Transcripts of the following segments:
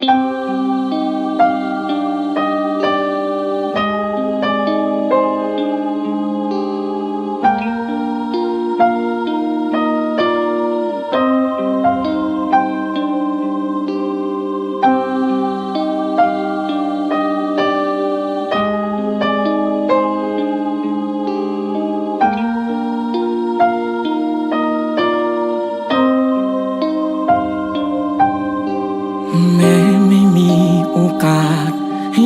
แ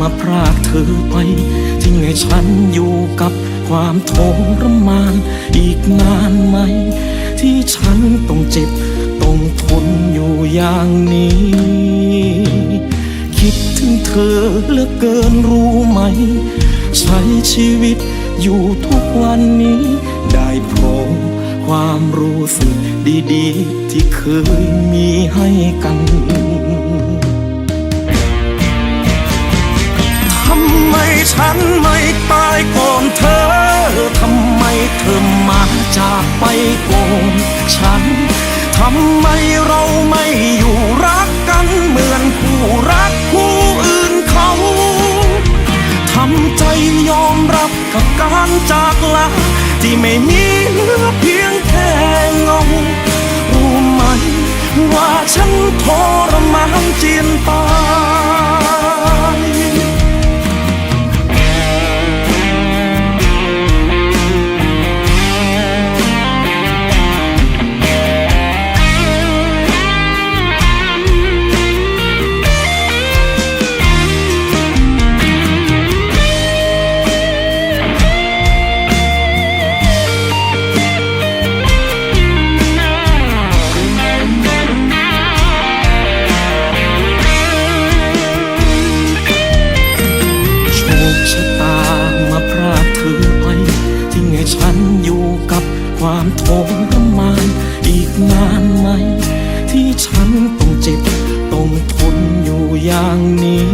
มาพรากเธอไปทิ้งให้ฉันอยู่กับความทรมาน อีกนานไหม ที่ฉันต้องเจ็บ ต้องทนอยู่อย่างนี้ คิดถึงเธอเหลือเกินรู้ไหม ใช้ชีวิตอยู่ทุกวันนี้ ได้พราะความรู้สึกดีๆ ที่เคยมีให้กัน ฉันไม่ตายก่อนเธอ ทำไมเธอมาจากไปก่อนฉัน ทำไมเราไม่อยู่รักกันเหมือนคู่รักคู่อื่นเขา ทำใจยอมรับกับการจากลาที่ไม่มีเหลือเพียงแค่เงารู้ไหมว่าฉันทรมานเจียนตาามทรมานอีกนานไหม ที่ฉันต้องเจ็บ ต้องทนอยู่อย่างนี้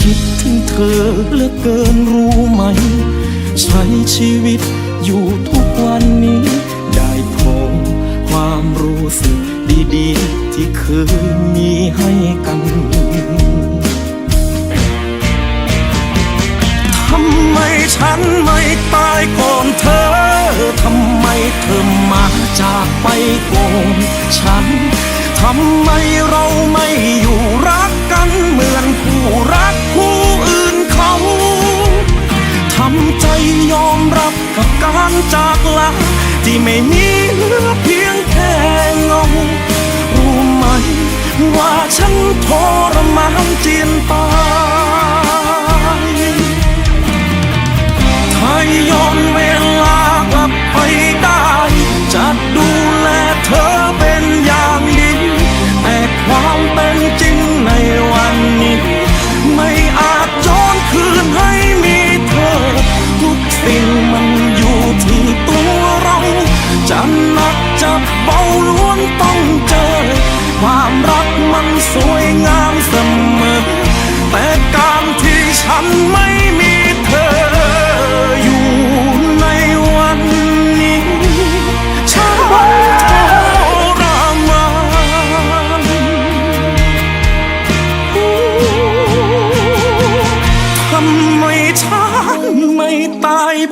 คิดถึงเธอเหลือเกินรู้ไหม ใช้ชีวิตอยู่ทุกวันนี้ ได้พบความรู้สึกดีๆ ที่เคยมีให้กันทำไมฉันไม่ตายก่อนเธอ เธอมาจากไปโก่อนฉัน ทำไมเราไม่อยู่รักกันเหมือนคู่รักคู่อื่นเขา ทำใจยอมรับกับการจากลาที่ไม่มีเหลือเพียงแค่เงารู้ไหม ว่าฉันทรมานเจียนตา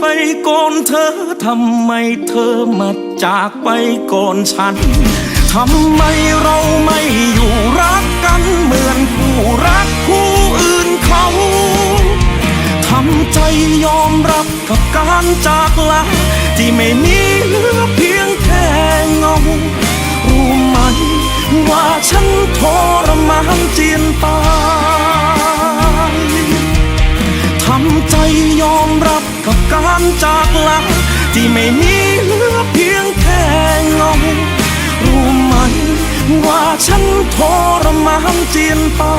ไปก่อนเธอ ทำไมเธอมาจากไปก่อนฉัน ทำไมเราไม่อยู่รักกันเหมือนคู่รักคู่อื่นเขา ทำใจยอมรับกับการจากลาที่ไม่มี กับการจากลาที่ไม่มีเหลือเพียงแค่เงารู้ไหมว่าฉันทรมานเจียนตา